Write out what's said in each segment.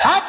আপনারা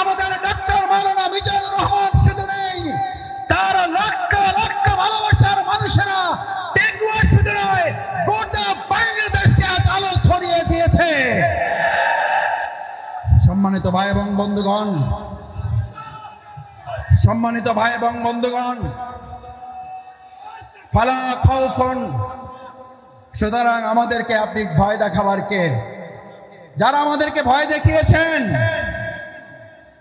আমাদের মাওলানা মিজানুর রহমান শুধু নেই, তার লক্ষ লক্ষ ভালোবাসার মানুষেরা টেকুয়া শুধু নয়, গোটা বাংলাদেশকে আজ আলো ছড়িয়ে দিয়েছে। সম্মানিত ভাই এবং বন্ধুগণ, সম্মানিত ভাই এবং বন্ধুগণ, ফালা খাউফুন সুতরাং আমাদেরকে আপনি ভয় দেখাবার কে? যারা আমাদেরকে ভয় দেখিয়েছেন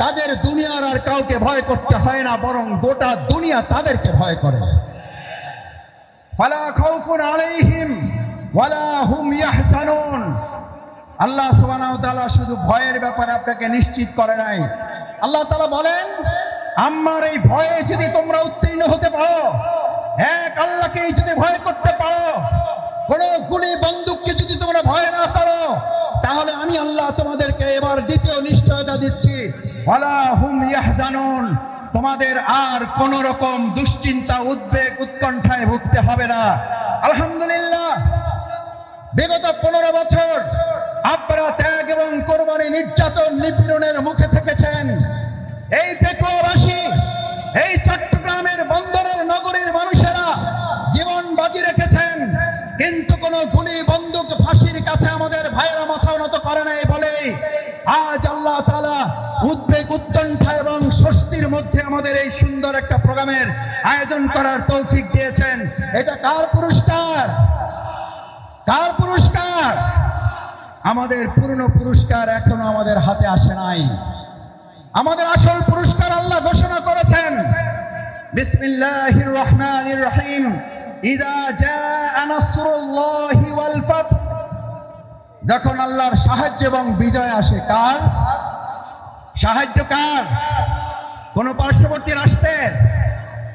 তাদের দুনিয়ার আর কাউকে ভয় করতে হয় না, বরং গোটা দুনিয়া তাদেরকে ভয় করে। আল্লাহ শুধু ভয়ের ব্যাপারে আপনাকে নিশ্চিত করে নাই। আল্লাহ বলেন, আমার এই ভয়ে যদি তোমরা উত্তীর্ণ হতে পারো, এক আল্লাহকে যদি ভয় করতে পারো, কোন গুলি বন্দুককে তাহলে আমি আল্লাহ তোমাদেরকে এবার দ্বিতীয় নিশ্চয়তা দিচ্ছি। ওয়ালা তোমাদের আর কোন রকম দুশ্চিন্তা, উদ্বেগ, উৎকণ্ঠায় ভুগতে হবে না। আলহামদুলিল্লাহ। বিগত পনেরো বছর আপনারা ত্যাগ এবং কোরবানি নির্যাতন নিপীড়নের মুখে থেকেছেন। এই পেকুয়াবাসী এই চট্টগ্রামের বন্দরের নগরীর মানুষেরা জীবন বাজি রেখেছেন, কিন্তু কোনো গুলি বন্দুক, ফাঁসির ভাইয়েরা মাথা নত করে নাই বলে আজ আল্লাহ তাআলা উদ্বেগ উৎকণ্ঠা এবং স্বস্তির মধ্যে আমাদের এই সুন্দর একটা প্রোগ্রামের আয়োজন করার তৌফিক দিয়েছেন। এটা কার পুরস্কার? কার পুরস্কার? আমাদের পূর্ণ পুরস্কার এখনও আমাদের হাতে আসে নাই। আমাদের আসল পুরস্কার আল্লাহ ঘোষণা করেছেন। বিসমিল্লাহির রহমানির রহিম। ইদা জাআ নাসরুল্লাহি ওয়াল ফাত যখন আল্লাহর সাহায্য এবং বিজয় আসে, কার? সাহায্য কার? কোন পার্শ্ববর্তী রাষ্ট্রের,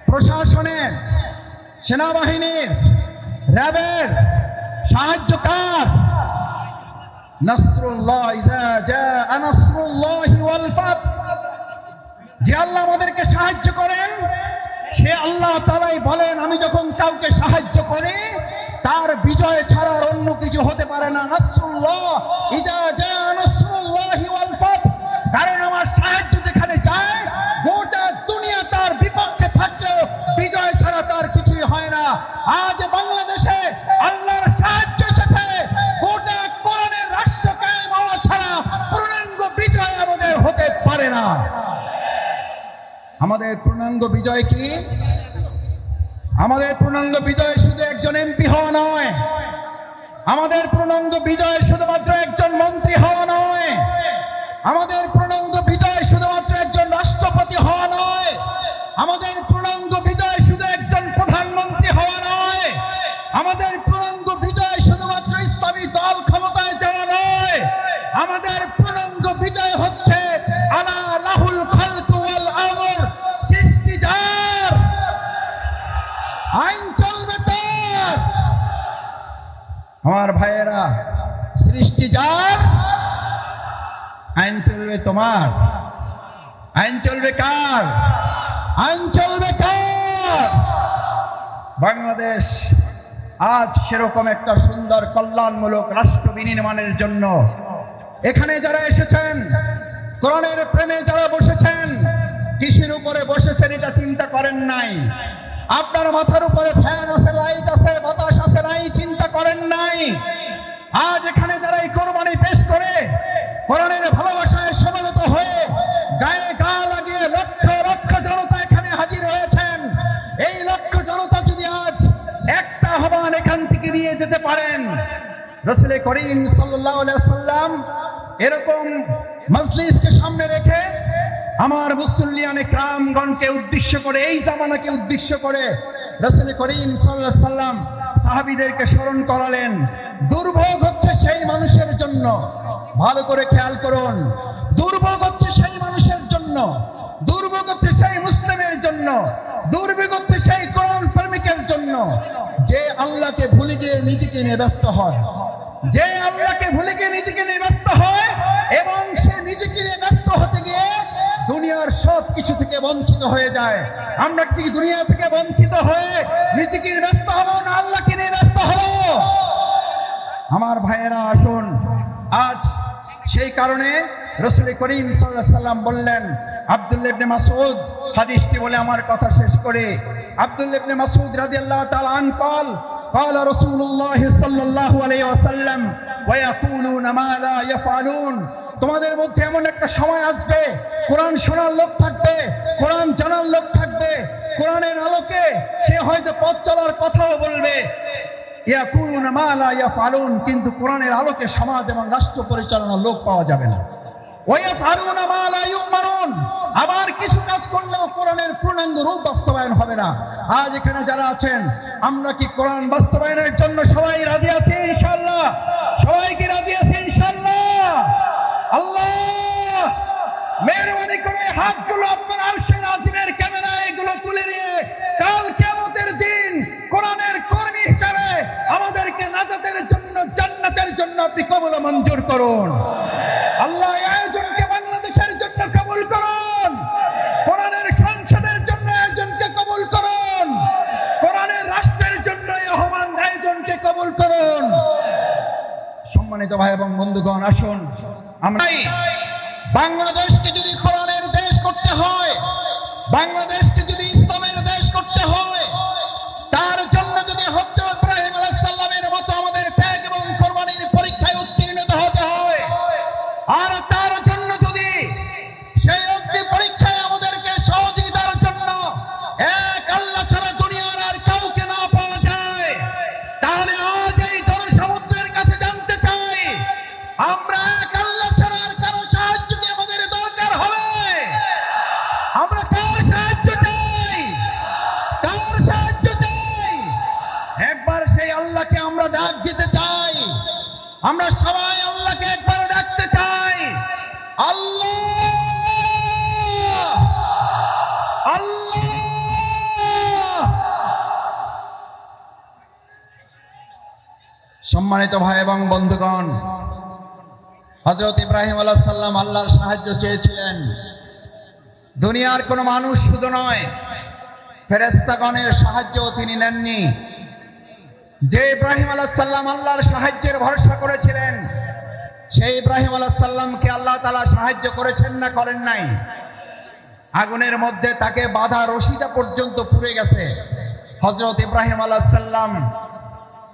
প্রশাসনের, সেনাবাহিনীর, র্যাবের? সাহায্য কার? যে আল্লাহ আমাদেরকে সাহায্য করেন সে আল্লাহ তালাই বলেন, আমি যখন কাউকে সাহায্য করি, তার বিজয় ছাড়ার অন্য কিছু হতে পারে না। নাসরুল্লাহ, ইজা জাআ নাসরুল্লাহি ওয়াল ফাত কারণ আমার সাহায্য যেখানে যায়, গোটা দুনিয়া তার বিপক্ষে থাকলেও বিজয় ছাড়া তার কিছুই হয় না। আজ বাংলাদেশে আল্লাহর সাহায্য এসেছে গোটা কোরআনের রাষ্ট্র কায়েম ছাড়া পূর্ণাঙ্গ বিজয় আমাদের হতে পারে না। আমাদের পূর্ণাঙ্গ বিজয় কি? আমাদের পূর্ণাঙ্গ বিজয় শুধু একজন এমপি হওয়া নয়। আমাদের পূর্ণাঙ্গ বিজয় শুধুমাত্র একজন মন্ত্রী হওয়া নয়। আমাদের বাংলাদেশ আজ সেরকম একটা সুন্দর কল্যাণমূলক রাষ্ট্র বিনির্মাণের জন্য এখানে যারা এসেছেন, কোরআনের প্রেমে যারা বসেছেন কৃষির উপরে বসেছেন এটা চিন্তা করেন নাই। আপনার মাথার উপরে ফ্যান আছে, লাইট আছে, বাতাস আছে নাই, চিন্তা করেন নাই। আজ এখানে যারা এই কোরবানি পেশ করে, কোরআনের ভালোবাসায় সমবেত হয়ে গায়ে গা লাগিয়ে লক্ষ আহ্বান এখান থেকে নিয়ে যেতে পারেন। রসুল করিম সাল্লাম এরকম মজলিসকে সামনে রেখে আমার মুসল্লিয়ানে ক্রামগণকে উদ্দেশ্য করে, এই জামানাকে উদ্দেশ্য করে রসুল করিম সাল্লাহ সাল্লাম সাহাবিদেরকে স্মরণ করালেন। দুর্ভোগ হচ্ছে সেই মানুষের জন্য। ভালো করে খেয়াল করুন। দুর্ভোগ হচ্ছে সেই মানুষের জন্য। দুর্ভোগ হচ্ছে সেই মুসলিমের জন্য। দুর্ভোগ হচ্ছে সেই কোরআন প্রেমিকের জন্য। যে আল্লাহকে ভুলে গিয়ে নিজেকে নিয়ে ব্যস্ত হয়। যে আল্লাহকে ভুলে গিয়ে নিজেকে নিয়ে ব্যস্ত হয় এবং সে নিজেকে নিয়ে ব্যস্ত হতে গিয়ে দুনিয়ার সব কিছু থেকে বঞ্চিত হয়ে যায়। আমরা কি দুনিয়া থেকে বঞ্চিত হয়ে নিজেকে ব্যস্ত হব না আল্লাহকে নিয়ে ব্যস্ত হব? আমার ভাইয়েরা, আসুন। আজ সেই কারণে রসুল করিম সাল্লাহ সাল্লাম বললেন আব্দুল্লাহ ইবনে মাসউদ হাদিসটি বলে আমার কথা শেষ করে আব্দুল্লাহ ইবনে মাসউদ রাদিয়াল্লাহু তাআলা আন قال قال رسول الله صلى الله عليه وسلم ويقولون ما لا يفعلون তোমাদের মধ্যে এমন একটা সময় আসবে কোরআন শোনার লোক থাকবে কোরআন জানার লোক থাকবে কোরআনের আলোকে সে হয়তো পথ চলার কথাও বলবে ইয়াকুলুন মা লা ইয়াফআলুন কিন্তু কোরআনের আলোকে সমাজ এবং রাষ্ট্র পরিচালনার লোক পাওয়া যাবে না আবার কিছু কাজ করলেও কোরআনের পূর্ণাঙ্গ রূপ বাস্তবায়ন হবে না। আজ এখানে যারা আছেন, আমরা কি কোরআন বাস্তবায়নের জন্য সবাই রাজি আছি ইনশাআল্লাহ? সবাই কি রাজি আছি ইনশাআল্লাহ? আল্লাহ! মেহরবানি করে হাতগুলো আপনার আরশের এগুলো তুলে নিয়ে কাল কিয়ামতের দিন কোরআনের কর্মী হিসাবে আমাদেরকে নাজাতের জন্য, জান্নাতের জন্য আপনি কবল মঞ্জুর করুন। আল্লাহ ভাই এবং বন্ধুগণ আসুন। আমরা বাংলাদেশকে যদি কোরআনের দেশ করতে হয় বাংলাদেশকে সম্মানিত ভাই এবং বন্ধুগণ হজরত ইব্রাহিম আলাহ সাল্লাম আল্লাহর সাহায্য চেয়েছিলেন। দুনিয়ার কোনো মানুষ শুধু নয় ফেরেস্তাগণের সাহায্য তিনি নেননি। যে ইব্রাহিম আলাহ সাল্লাম আল্লাহর সাহায্যের ভরসা করেছিলেন, সেই ইব্রাহিম আলাহ সাল্লামকে আল্লাহ তালা সাহায্য করেছেন না করেন নাই। আগুনের মধ্যে তাকে বাধা রশিটা পর্যন্ত পুড়ে গেছে। হজরত ইব্রাহিম আলাহ সাল্লাম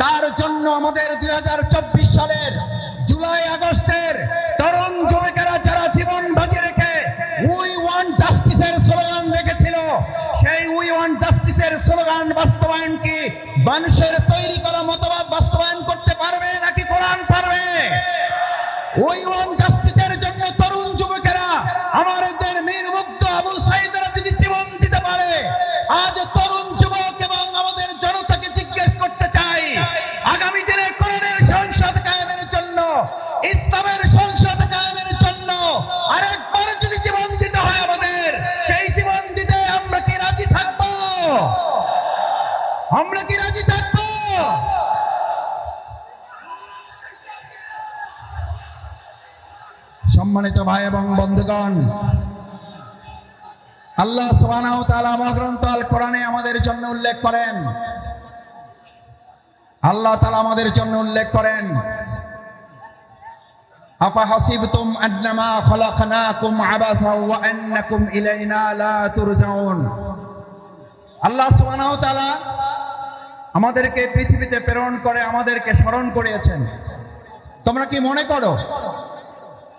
তার জন্য আমাদের দুই সালের জুলাই আগস্টের তরুণ যুবকেরা যারা জীবন বাজি রেখে উই ওয়ান্ট জাস্টিসের স্লোগান রেখেছিল, সেই উই ওয়ান্ট জাস্টিসের স্লোগান বাস্তবায়ন কি মানুষের তৈরি করা মতবাদ বাস্তবায়ন করতে পারবে নাকি কোরআন পারবে? ওই ওয়ান জাস্টিসের জন্য তরুণ যুবকেরা আমাদের মীর মুক্ত সম্মানিত ভাই এবং বন্ধুগণ, আল্লাহ কোরআনে আমাদের জন্য উল্লেখ করেন। আল্লাহ তাআলা আমাদের জন্য উল্লেখ করেন, আফা ইলাইনা লা তুরজাউন? আল্লাহ সুবহানাহু তাআলা আমাদেরকে পৃথিবীতে প্রেরণ করে, আমাদেরকে স্মরণ করিয়েছেন। তোমরা কি মনে করো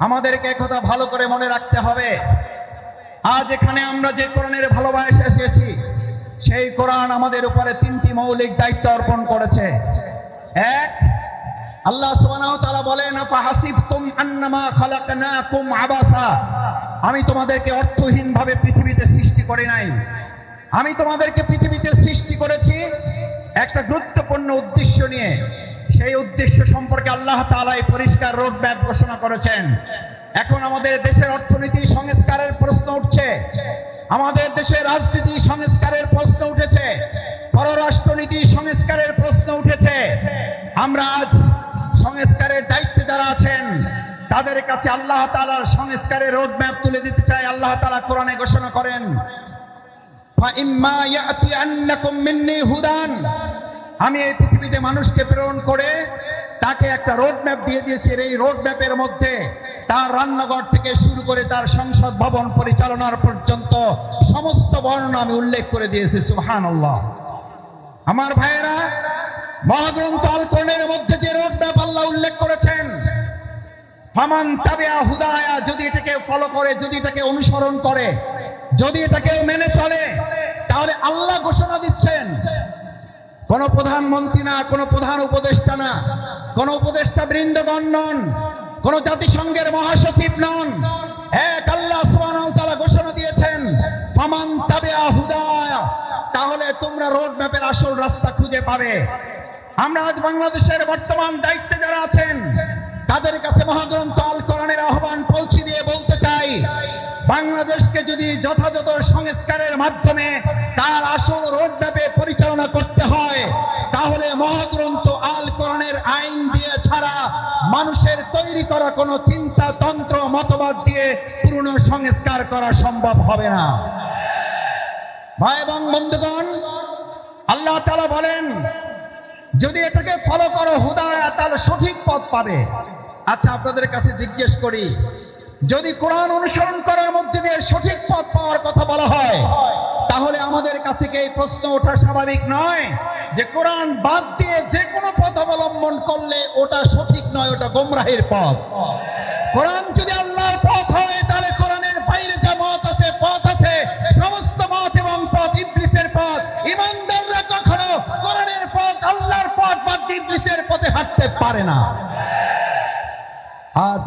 আমাদেরকে একথা ভালো করে মনে রাখতে হবে। আজ এখানে আমরা যে কোরআনের ভালোবাসা এসেছি, সেই কোরআন আমাদের উপরে তিনটি মৌলিক দায়িত্ব অর্পণ করেছে। এক, আল্লাহ সুবহানাহু ওয়া তাআলা বলেন ফাহাসিবতুম আন্নামা খালাকনাকুম আবাসা। আমি তোমাদেরকে অর্থহীন ভাবে পৃথিবীতে সৃষ্টি করি নাই। আমি তোমাদেরকে পৃথিবীতে সৃষ্টি করেছি একটা গুরুত্বপূর্ণ উদ্দেশ্য নিয়ে। সেই উদ্দেশ্য সম্পর্কে আল্লাহ তালাই পরিষ্কার রোডম্যাপ ঘোষণা করেছেন। এখন আমাদের দেশের অর্থনীতি সংস্কারের প্রশ্ন উঠছে। আমাদের দেশের রাজনীতি সংস্কারের প্রশ্ন উঠেছে। পররাষ্ট্রনীতি সংস্কারের প্রশ্ন উঠেছে। আমরা আজ সংস্কারের দায়িত্বে যারা আছেন, তাদের কাছে আল্লাহ তালার সংস্কারের রোডম্যাপ তুলে দিতে চাই। আল্লাহ তালা কোরআনে ঘোষণা করেন আমি এই পৃথিবীতে মানুষকে প্রেরণ করে, তাকে একটা রোড ম্যাপ দিয়ে দিয়েছি। এই রোড ম্যাপের মধ্যে তার রান্নাঘর থেকে শুরু করে তার সংসদ ভবন পরিচালনার পর্যন্ত সমস্ত বর্ণনা আমি উল্লেখ করে দিয়েছি সুহান আমার ভাইয়েরা, মহাগ্রন্থ আল মধ্যে যে রোড ম্যাপ আল্লাহ উল্লেখ করেছেন যদি এটাকে ফলো করে, যদি এটাকে অনুসরণ করে, যদি এটাকে মেনে চলে, তাহলে আল্লাহ ঘোষণা দিচ্ছেন কোন প্রধানমন্ত্রী না, কোন প্রধান উপদেষ্টা না, কোন উপদেষ্টা বৃন্দগণ নন, কোন জাতিসংঘের মহাসচিব নন। এক আল্লাহ ওয়া ঘোষণা দিয়েছেন, ফামান হুদায়া তাহলে তোমরা রোড ম্যাপের আসল রাস্তা খুঁজে পাবে। আমরা আজ বাংলাদেশের বর্তমান দায়িত্বে যারা আছেন, তাদের কাছে মহাগ্রন্থ আল কোরআনের আহ্বান পৌঁছে দিয়ে বলতে চাই বাংলাদেশকে যদি যথাযথ সংস্কারের মাধ্যমে তার আসল রোড ম্যাপে পরিচালনা করতে হয়, তাহলে মহাগ্রন্থ আল কোরআনের আইন দিয়ে ছাড়া মানুষের তৈরি করা কোনো চিন্তা, তন্ত্র, মতবাদ দিয়ে পূর্ণ সংস্কার করা সম্ভব হবে না। ভাই এবং বন্ধুগণ, আল্লাহ তালা বলেন, যদি এটাকে ফলো করো, হুদায়া তাহলে সঠিক পথ পাবে। আচ্ছা আপনাদের কাছে জিজ্ঞেস করি যদি কোরআন অনুসরণ করার মধ্যে দিয়ে সঠিক পথ পাওয়ার কথা বলা হয়, তাহলে আমাদের কাছে এই প্রশ্ন ওঠা স্বাভাবিক নয়? যে কোরআন বাদ দিয়ে যে কোনো পথ অবলম্বন করলে ওটা সঠিক নয়, ওটা গোমরাহের পথ। কোরআন যদি আল্লাহর পথ হয়, তাহলে কোরআনের বাইরে যা মত আছে, পথ আছে, সমস্ত মত এবং পথ ইবলিসের পথ। ইমানদাররা কখনো কোরআনের পথ, আল্লাহর পথ দিয়ে ইবলিসের পথে হাঁটতে পারে না। আজ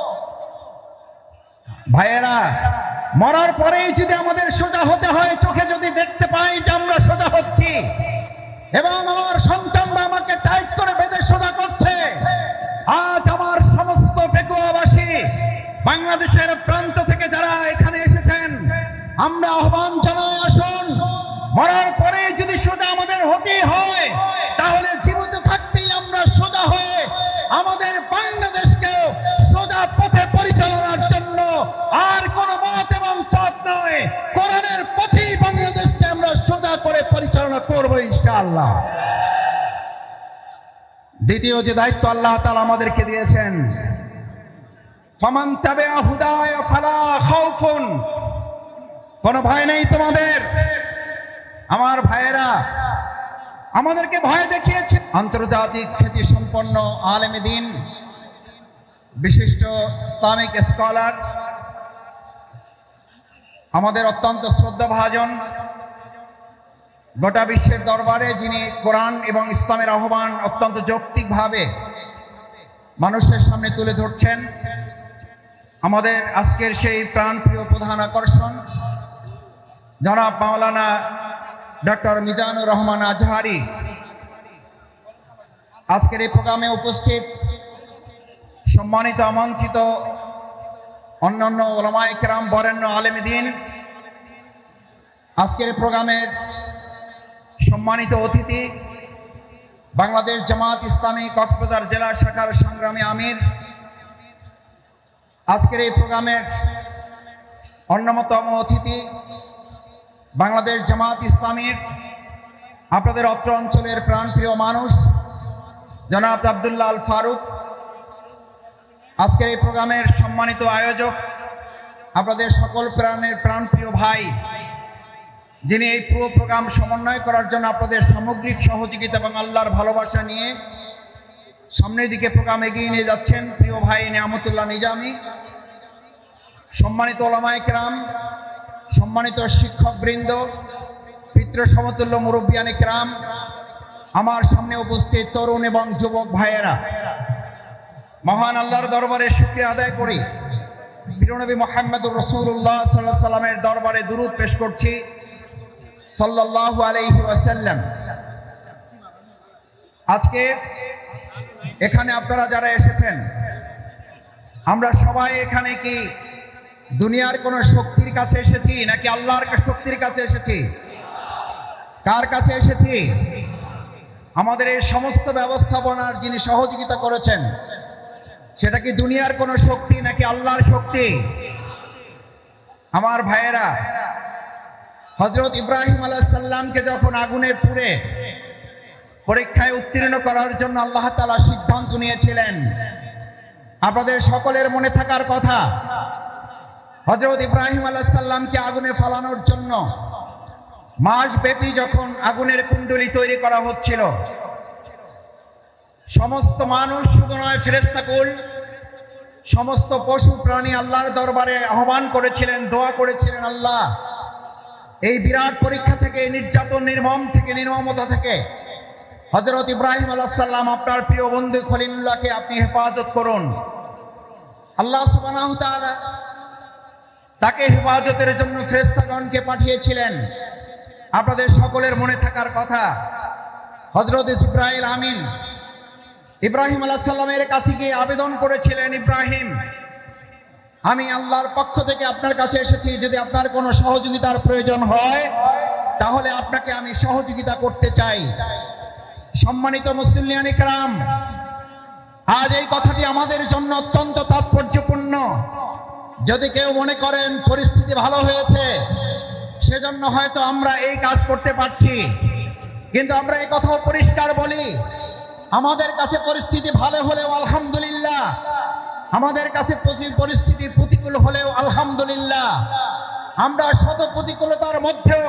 ভাইয়েরা, মরার পরেই যদি আমাদের সোজা হতে হয়, চোখে যদি দেখতে পাই যে আমরা সোজা হচ্ছি, এবং আমার সন্তানরা আমাকে টাইট করে বেঁধে সোজা করছে, আজ আমার সমস্ত পেকুয়াবাসী বাংলাদেশের প্রান্ত থেকে যারা এখানে এসেছেন, আমরা আহ্বান জানাই, আসুন, মরার পরে যদি সোজা আমাদের হতেই হয়, তাহলে জীবিত থাকতেই আমরা সোজা হয়ে আমাদের করব ইনশাআল্লাহ। দ্বিতীয় যে দায়িত্ব আল্লাহ তালা আমাদেরকে দিয়েছেন খাউফুন। কোনো ভয় নেই তোমাদের? আমার ভাইয়েরা, আমাদেরকে ভয় দেখিয়েছে। আন্তর্জাতিক খ্যাতি সম্পন্ন আলেম দিন, বিশিষ্ট ইসলামিক স্কলার, আমাদের অত্যন্ত শ্রদ্ধাভাজন গোটা বিশ্বের দরবারে যিনি কোরআন এবং ইসলামের আহ্বান অত্যন্ত যৌক্তিকভাবে মানুষের সামনে তুলে ধরছেন, আমাদের আজকের সেই প্রাণপ্রিয় প্রধান আকর্ষণ, জনাব মাওলানা ডক্টর মিজানুর রহমান আজহারি। আজকের এই প্রোগ্রামে উপস্থিত সম্মানিত, আমন্ত্রিত অন্যান্য ওলামায় কেরাম বরেণ্য আলেমদিন আজকের প্রোগ্রামের সম্মানিত অতিথি, বাংলাদেশ জামাত ইসলামী কক্সবাজার জেলা শাখার সংগ্রামী আমির। আজকের এই প্রোগ্রামের অন্যতম অতিথি বাংলাদেশ জামাত ইসলামীর, আপনাদের অত্র অঞ্চলের প্রাণপ্রিয় মানুষ, জনাব আবদুল্লাহ আল ফারুক। আজকের এই প্রোগ্রামের সম্মানিত আয়োজক আপনাদের সকল প্রাণের প্রাণপ্রিয় ভাই। যিনি এই পুরো প্রোগ্রাম সমন্বয় করার জন্য আপনাদের সামগ্রিক সহযোগিতা এবং আল্লাহর ভালোবাসা নিয়ে সামনের দিকে প্রোগ্রাম এগিয়ে নিয়ে যাচ্ছেন প্রিয় ভাই নিয়ামতুল্লাহ নিজামি। সম্মানিত ওলামায় কেরাম, সম্মানিত শিক্ষকবৃন্দ, পিতৃ সমতুল্য মুরব্বিয়ানে কেরাম, আমার সামনে উপস্থিত তরুণ এবং যুবক ভাইয়েরা, মহান আল্লাহর দরবারে শুক্রিয়া আদায় করি। বীরনবী মোহাম্মদুর রসুল্লাহ সাল্লাহ সাল্লামের দরবারে দুরুদ পেশ করছি। সাল্লাহ ওয়াসাল্লাম। আজকে এখানে আপনারা যারা এসেছেন, আমরা সবাই এখানে কি দুনিয়ার কোন শক্তির কাছে এসেছি নাকি আল্লাহর শক্তির কাছে এসেছি? কার কাছে এসেছি? আমাদের এই সমস্ত ব্যবস্থাপনার যিনি সহযোগিতা করেছেন, সেটা কি দুনিয়ার কোন শক্তি নাকি আল্লাহর শক্তি? আমার ভাইয়েরা হজরত ইব্রাহিম আলাহ সাল্লামকে যখন আগুনে পুড়ে পরীক্ষায় উত্তীর্ণ করার জন্য আল্লাহ তালা সিদ্ধান্ত নিয়েছিলেন, আপনাদের সকলের মনে থাকার কথা হজরত ইব্রাহিম আলাহ সাল্লামকে আগুনে ফালানোর জন্য মাস ব্যাপী যখন আগুনের কুণ্ডলি তৈরি করা হচ্ছিল, সমস্ত মানুষ শুধু নয় ফেরেস্তাকুল সমস্ত পশু প্রাণী আল্লাহর দরবারে আহ্বান করেছিলেন, দোয়া করেছিলেন আল্লাহ এই বিরাট পরীক্ষা থেকে নির্যাতন নির্মম থেকে, নির্মমতা থেকে হজরত ইব্রাহিম আলাহ সাল্লাম আপনার প্রিয় বন্ধু খলিলুল্লাহকে আপনি হেফাজত করুন। আল্লাহ তাআলা তাকে হেফাজতের জন্য ফেরেশতাগণকে পাঠিয়েছিলেন। আপনাদের সকলের মনে থাকার কথা হজরত ইব্রাহিম আমিন ইব্রাহিম আলাহ সাল্লামের কাছে গিয়ে আবেদন করেছিলেন, ইব্রাহিম আমি আল্লাহর পক্ষ থেকে আপনার কাছে এসেছি, যদি আপনার কোনো সহযোগিতার প্রয়োজন হয়, তাহলে আপনাকে আমি সহযোগিতা করতে চাই। সম্মানিত মুসলিয়ান ইকরাম, আজ এই কথাটি আমাদের জন্য অত্যন্ত তাৎপর্যপূর্ণ। যদি কেউ মনে করেন পরিস্থিতি ভালো হয়েছে, সেজন্য হয়তো আমরা এই কাজ করতে পারছি। কিন্তু আমরা এই কথাও পরিষ্কার বলি, আমাদের কাছে পরিস্থিতি ভালো হলেও আলহামদুলিল্লাহ আমাদের কাছে পরিস্থিতি প্রতিকূল হলেও আলহামদুলিল্লাহ, আমরা শত প্রতিকূলতার মধ্যেও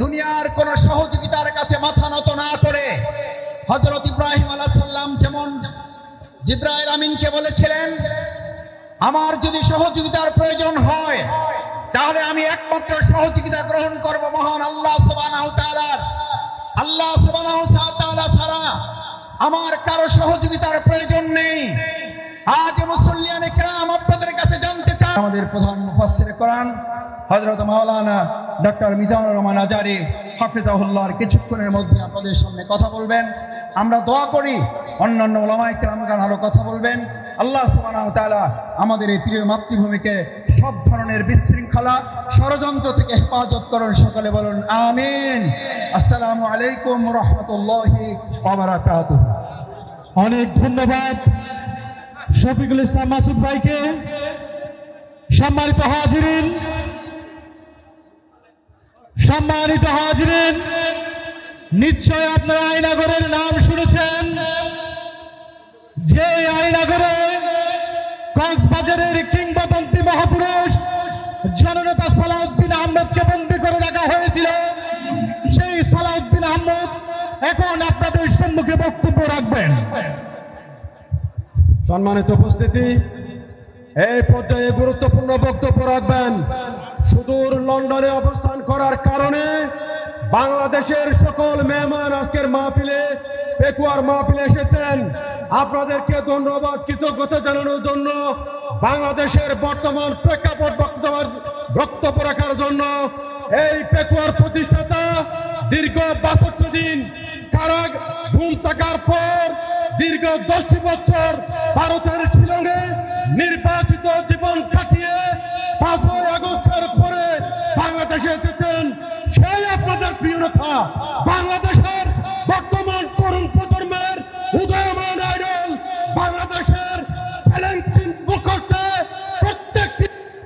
দুনিয়ার কোন সহযোগিতার কাছে মাথা নত না করে হজরত ইব্রাহিম আলাহ সাল্লাম যেমন জিব্রাইল আমিনকে বলেছিলেন, আমার যদি সহযোগিতার প্রয়োজন হয়, তাহলে আমি একমাত্র সহযোগিতা গ্রহণ করব মহান আল্লাহ সুবহানাহু আল্লাহ সুবহানাহু ছাড়া আমার কারও সহযোগিতার প্রয়োজন নেই। আজ মুসল্লিয়ানে কেরাম আপনাদের কাছে জানতে চান আমাদের প্রধান মুফাসসির কোরআন, হযরত মাওলানা ডক্টর মিজানুর রহমান আজারি হাফিজাহুল্লাহর কিছুক্ষণের মধ্যে আপনাদের সামনে কথা বলবেন। আমরা দোয়া করি, অন্যান্য ওলামাই কেরামগান আরও কথা বলবেন। আল্লাহ সুবহানাহু তাআলা আমাদের এই প্রিয় মাতৃভূমিকে সব ধরনের বিশৃঙ্খলা, ষড়যন্ত্র থেকে হেফাজত করুন, সকলে বলুন আমিন। আসসালামু আলাইকুম রহমতুল্লাহি ওয়া বারাকাতুহু। অনেক ধন্যবাদ। শফিকুল ইসলাম মাসুদ ভাইকে সম্মানিত হাজিরিন সম্মানিত হাজিরিন, নিশ্চয় আপনারা আইনাগরের নাম শুনেছেন। যে আইনাগরে কক্সবাজারের কিংবদন্তি মহাপুরুষ জননেতা সালাউদ্দিন আহমেদকে বন্দী করে রাখা হয়েছিল, সেই সালাউদ্দিন আহমেদ এখন আপনাদের সম্মুখে বক্তব্য রাখবেন। সম্মানিত উপস্থিতি, এই পর্যায়ে গুরুত্বপূর্ণ বক্তব্য রাখবেন। সুদূর লন্ডনে অবস্থান করার কারণে বাংলাদেশের সকল মেহমান আজকের মাহফিলে, পেকুয়ার মাহফিলে এসেছেন। আপনাদেরকে ধন্যবাদ, কৃতজ্ঞতা জানানোর জন্য বাংলাদেশের বর্তমান প্রেক্ষাপট বক্তব্য বক্তব্য রাখার জন্য এই পেকুয়ার প্রতিষ্ঠাতা দীর্ঘ বাষট্টি দিন কারাগ ঘুম থাকার পর দীর্ঘ দশটি বছর ভারতের শিলংয়ে নির্বাচিত জীবন কাটিয়ে পাঁচই আগস্টের পরে বাংলাদেশে এসেছেন সেই আপনাদের প্রিয় নেতা বাংলাদেশ